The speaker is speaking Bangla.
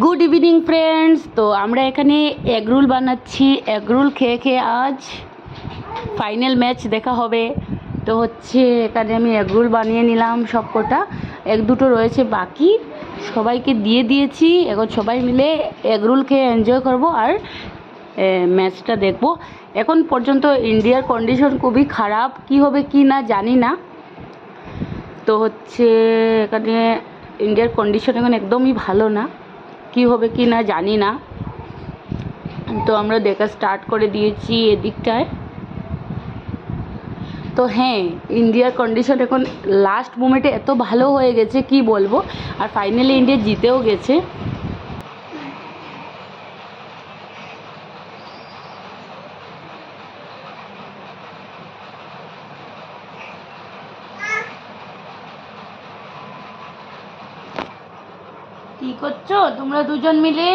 গুড ইভিনিং ফ্রেন্ডস তো আমরা এখানে এগরোল বানাচ্ছি। এগরোল খেয়ে খেয়ে আজ ফাইনাল ম্যাচ দেখা হবে। তো হচ্ছে এখানে আমি এগরোল বানিয়ে নিলাম সব কটা এক দুটো রয়েছে বাকি। সবাইকে দিয়ে দিয়েছি। এখন সবাই মিলে এগরোল খেয়ে এনজয় করব আর ম্যাচটা দেখব। এখন পর্যন্ত ইন্ডিয়ার কন্ডিশন খুবই খারাপ। কি হবে কি না জানি না। তো হচ্ছে এখানে ইন্ডিয়ার কন্ডিশন এখন একদমই ভালো না। কি হবে কি না জানি না। তো আমরা দেখা স্টার্ট করে দিয়েছি এদিকটায়। তো হ্যাঁ ইন্ডিয়ার কন্ডিশন এখন লাস্ট মোমেন্টে এত ভালো হয়ে গেছে, কি বলব? আর ফাইনালি ইন্ডিয়া জিতেও গেছে। কি করছ? তোমরা দুজন মিলে